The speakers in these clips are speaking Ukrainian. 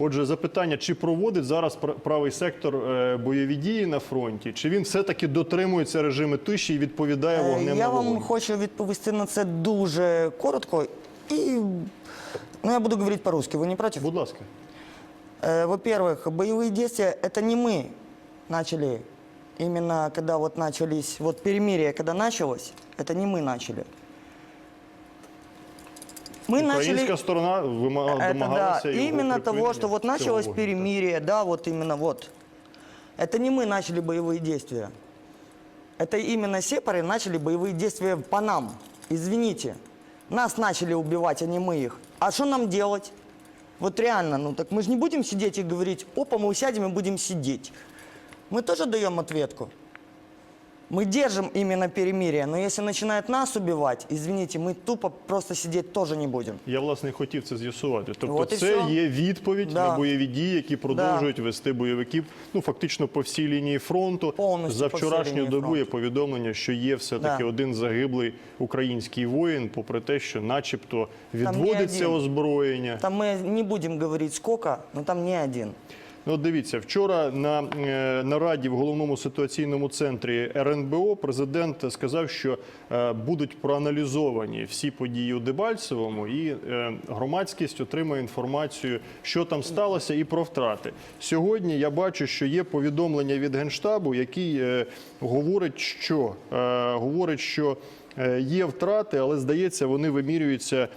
Отже, запитання: чи проводить зараз пр- правий сектор е, бойові дії на фронті, чи він все-таки дотримується режиму тиші і відповідає Е, вогнем Я на вам вогонь? хочу відповісти на це дуже коротко. І ну, я буду говорити по-русски. Ви не проти? Будь ласка. Э, Во-первых, боевые действия это не мы начали. Именно когда вот начались, вот перемирие, когда началось, это не мы начали. Мы Українська начали... сторона Это да, домагалася його именно того, что вот началось так. перемирие, да, вот именно вот. Это не мы начали боевые действия. Это именно сепары начали боевые действия по нам. Извините. Нас начали убивать, а не мы их. А что нам делать? Вот реально, ну так мы же не будем сидеть и говорить, опа, мы сядем и будем сидеть. Мы тоже даем ответку. Мы держим именно перемирие, но если начинают нас убивать, извините, мы тупо просто сидеть тоже не будем. Я власне і хотів це з'ясувати. Тобто, От і це все. є відповідь Да. на бойові дії, які продовжують вести бойовиків. Ну фактично по всій лінії фронту. Повністю За по всій вчорашню лінії добу є фронту. повідомлення, що є все таки Да. один загиблий український воїн, попри те, що, начебто, не відводиться один. озброєння. Там мы не будем говорить сколько, но там не один. Ну, дивіться, вчора на е, нараді в головному ситуаційному центрі РНБО президент сказав, що е, будуть проаналізовані всі події у Дебальцевому, і е, громадськість отримає інформацію, що там сталося, і про втрати. Сьогодні я бачу, що є повідомлення від генштабу, який говорить, що говорить, що є втрати, але здається, вони вимірюються.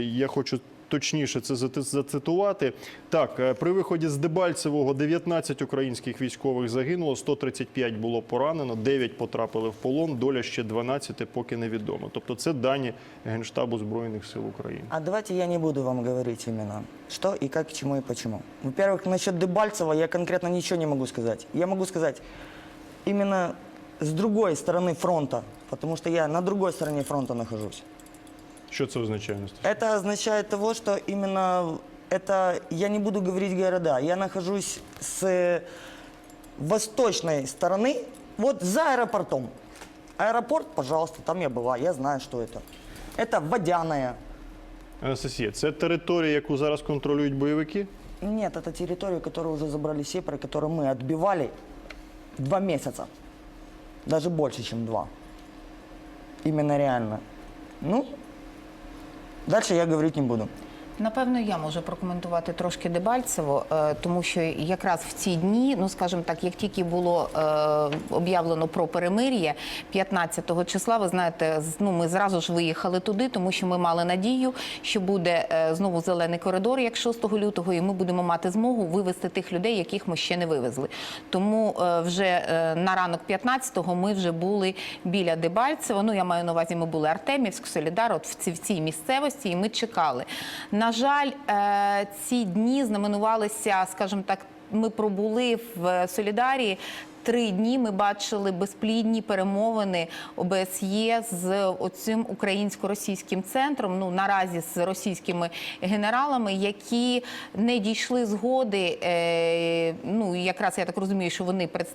Я хочу точніше це зацитувати. Так, е, при виході з Дебальцевого 19 українських військових загинуло, 135 було поранено, 9 потрапили в полон, доля ще 12 поки невідома. Тобто це дані Генштабу Збройних сил України. А давайте я не буду вам говорить именно, что и как, к чему и почему. Во-первых, насчет Дебальцева я конкретно ничего не могу сказать. Я могу сказать именно с другой стороны фронта, потому что я на другой стороне фронта нахожусь. Що це означає? Анастасія? Это означает того, что именно это, я не буду говорить города, я нахожусь с восточной стороны, вот за аэропортом. Аэропорт, пожалуйста, там я была, я знаю, что это. Это Водяная. Анастасія, це територія, яку зараз контролюють бойовики? Нет, это территорию, которую уже забрали сепары, которую мы отбивали два месяца. Даже больше, чем два. Именно реально. Ну, дальше я говорить не буду. Напевно, я можу прокоментувати трошки Дебальцево, е, тому що якраз в ці дні, ну скажімо так, як тільки було е, об'явлено про перемир'я 15-го числа, ви знаєте, ну ми зразу ж виїхали туди, тому що ми мали надію, що буде е, знову зелений коридор, як 6 лютого, і ми будемо мати змогу вивезти тих людей, яких ми ще не вивезли. Тому вже на ранок 15-го ми вже були біля Дебальцева. Ну я маю на увазі, ми були Артемівськ, Солідар, от в цій місцевості, і ми чекали. На жаль, е, ці дні знаменувалися, скажімо так, ми пробули в Солідарі. Три дні ми бачили безплідні перемовини ОБСЄ з оцим українсько-російським центром. Ну наразі з російськими генералами, які не дійшли згоди. Е, ну якраз я так розумію, що вони пред-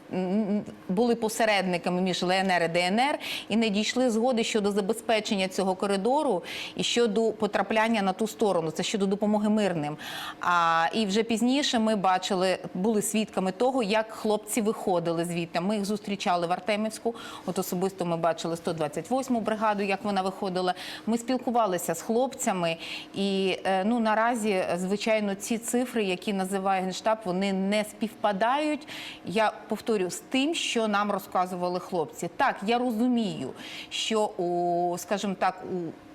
були посередниками між ЛНР і ДНР і не дійшли згоди щодо забезпечення цього коридору і щодо потрапляння на ту сторону. Це щодо допомоги мирним. А і вже пізніше ми бачили, були свідками того, як хлопці виходили звідти. Ми їх зустрічали в Артемівську. От особисто ми бачили 128-му бригаду, як вона виходила. Ми спілкувалися з хлопцями, і е, ну наразі, звичайно, ці цифри, які називає генштаб, вони не співпадають. Я повторю з тим, що нам розказували хлопці. Так, я розумію, що у, скажімо так, у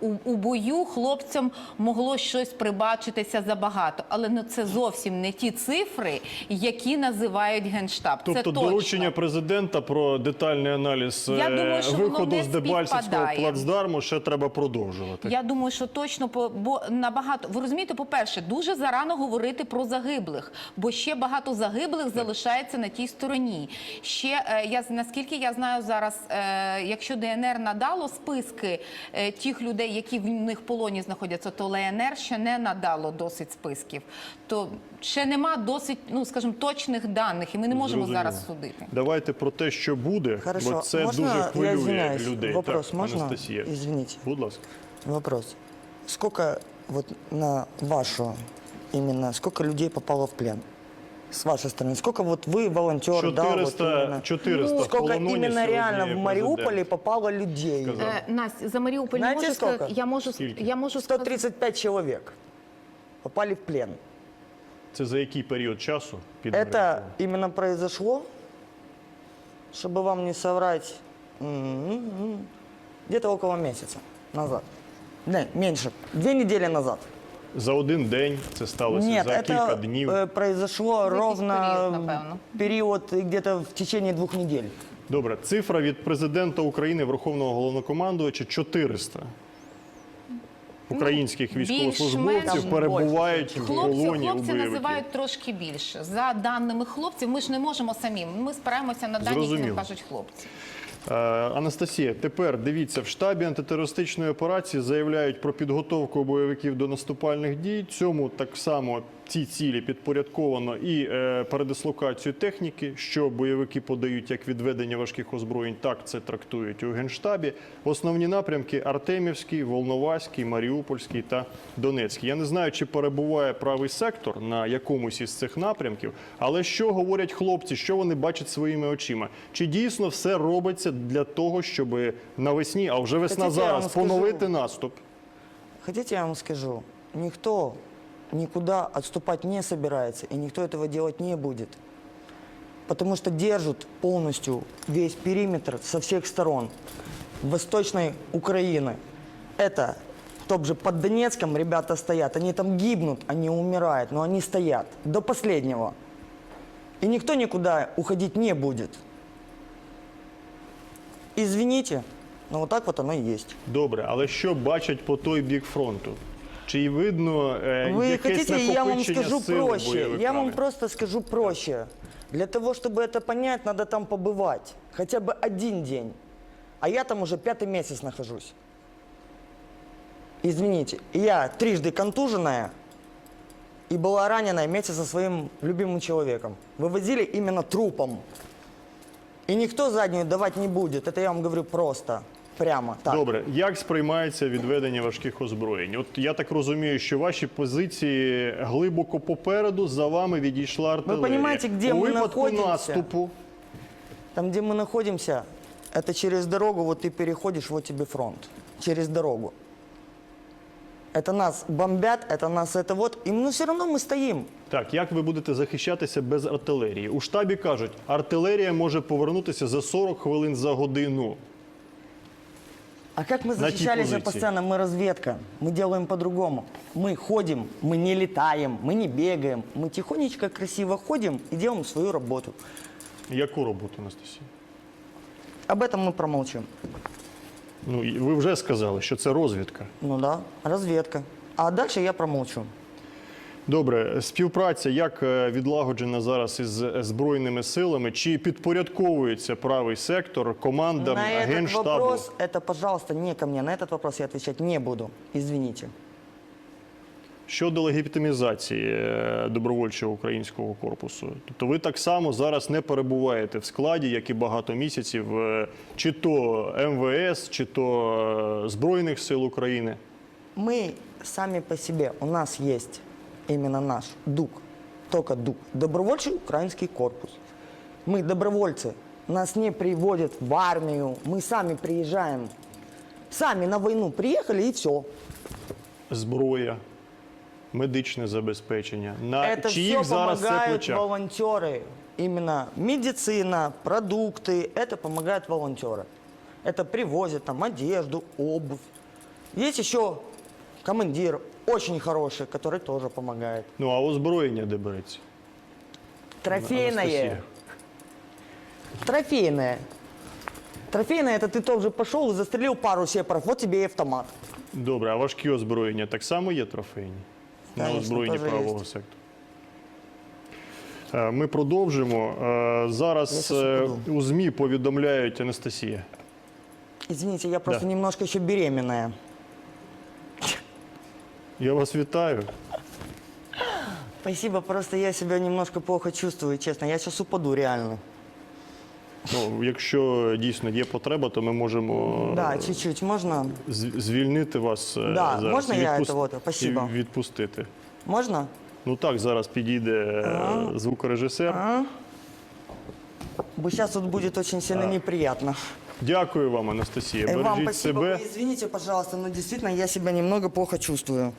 у, у бою хлопцям могло щось прибачитися забагато, але ну це зовсім не ті цифри, які називають генштаб. Тобто це точно. доручення президента про детальний аналіз Я е, думаю, що виходу з Дебальцевського плацдарму ще треба продовжувати. Я думаю, що точно по бо набагато ви розумієте, по-перше, дуже зарано говорити про загиблих, бо ще багато загиблих залишається на тій стороні. Ще е, я наскільки я знаю зараз, е, якщо ДНР надало списки е, тих людей, які в них в полоні знаходяться, то ЛНР ще не надало досить списків. То ще нема досить, ну скажімо, точних даних, і ми не можемо Зрозуміло. зараз судити. Давайте про те, що буде, Хорошо. бо це Можна дуже хвилює людей. Вопрос так, можна? Анастасія. Извините. Будь ласка. Вопрос. Сколько вот на вашу именно, сколько людей попало в плен с вашей стороны? Сколько вот вы, волонтеры, да, вот 400, именно, 400 Ну, сколько полононів именно сьогодні реально в Мариуполе президент попало людей? сказав. Е, Настя, за Маріуполь Знаєте, можу сказати, скільки? я можу, Скільки? я можу сказати. 135 человек попали в плен. Це за який період часу? Під Это Маріуполем? именно произошло, чтобы вам не соврать, м, м, где-то около месяца назад. Не, меньше. Две недели назад. За один день це сталося, Нет, за кілька это днів. э, произошло За ровно период, напевно. период где-то в течение двух недель. Добре, цифра від президента України, Верховного головнокомандувача 400 українських Ну, військовослужбовців більш-менш перебувають в Хлопці, полоні у хлопці бойовиків. називають трошки більше. За даними хлопців, ми ж не можемо самі. Ми спираємося на дані, які Зрозуміло. нам кажуть хлопці. Е, Анастасія, тепер дивіться, в штабі антитерористичної операції заявляють про підготовку бойовиків до наступальних дій. Цьому так само ці цілі підпорядковано і е, передислокацію техніки, що бойовики подають як відведення важких озброєнь, так це трактують у генштабі. Основні напрямки Артемівський, Волноваський, Маріупольський та Донецький. Я не знаю, чи перебуває правий сектор на якомусь із цих напрямків, але що говорять хлопці, що вони бачать своїми очима? Чи дійсно все робиться для того, щоб навесні, а вже весна Хотите, зараз, поновити наступ? Хотите, я вам скажу, никто никуда отступать не собирается, и никто этого делать не будет. Потому что держат полностью весь периметр со всех сторон восточной Украины. Это топ же под Донецком ребята стоят, они там гибнут, они умирают, но они стоят до последнего. И никто никуда уходить не будет. Извините, но вот так вот оно и есть. Добре, але що бачать по той бік фронту? Чи й видно е, Вы якесь хотите, я вам накопичення скажу сили проще. Я вам бойовиками? просто скажу проще. Для того, чтобы это понять, надо там побывать. Хотя бы один день. А я там уже пятый месяц нахожусь. Извините, я трижды контуженная и была ранена вместе со своим любимым человеком. Вывозили именно трупом. И никто заднюю давать не будет. Это я вам говорю просто. Прямо так. Добре, як сприймається відведення важких озброєнь? От я так розумію, що ваші позиції глибоко попереду за вами відійшла артилерія. понімаєте, де У ми випадку знаходимося? наступу Там, где мы находимся, это через дорогу, вот ты переходишь, вот тебе фронт. Через дорогу. Это нас бомбят, это нас это вот, и но все равно мы стоим. так, як ви будете захищатися без артилерії? У штабі кажуть, артилерія може повернутися за 40 хвилин за годину. А как мы На те защищались позиции. постоянно? Мы разведка. Мы делаем по-другому. Мы ходим, мы не летаем, мы не бегаем. Мы тихонечко, красиво ходим и делаем свою работу. Яку роботу, Анастасія? Об этом мы промолчим. Ну, і ви вже сказали, що це розвідка. Ну да, разведка. А дальше я промолчу. Добре, співпраця як е, відлагоджена зараз із е, збройними силами? Чи підпорядковується правий сектор командам на этот генштабу? вопрос, это, пожалуйста, не ко мне. На этот вопрос я отвечать не буду. Извините. Щодо легітимізації е, добровольчого українського корпусу, тобто ви так само зараз не перебуваєте в складі, як і багато місяців, е, чи то МВС, чи то е, Збройних сил України. Мы сами по себе, у нас есть именно наш ДУК, только ДУК, добровольчий украинский корпус. Мы добровольцы, нас не приводят в армию, мы сами приезжаем, сами на войну приехали и все. Зброя, медичне забезпечення. На Это чиїх все зараз це помогают плечах? волонтеры. Именно медицина, продукты, это помогают волонтеры. Это привозят там одежду, обувь. Есть еще командир, очень хороший, который тоже помогает. Ну а озброєння де береться? Трофейное. Анастасия. Трофейное. Трофейное это ты тоже пошел и застрелил пару сепаров, вот тебе и автомат. Добре, а важкі озброєння так само є трофейні на Конечно, озброєнні теж правого є. сектору. Е, Ми продовжимо. Е, Зараз Я щас е, упаду. у ЗМІ повідомляють Анастасія. Извините, я просто Да. немножко еще беременная. Я вас вітаю. Спасибо, просто я себя немножко плохо чувствую, честно. Я сейчас упаду реально. Ну, якщо дійсно є потреба, то ми можемо Да, чуть-чуть, можно? з- звільнити вас е, Да, зараз можна і я це от, спасибо. і відпустити. Можно? Ну так, зараз підійде е, звукорежисер. Сейчас тут будет очень сильно неприятно. Дякую вам, Анастасія. Э, Вам Бережіть спасибо. себе. Вы извините, пожалуйста, но действительно я себя немного плохо чувствую.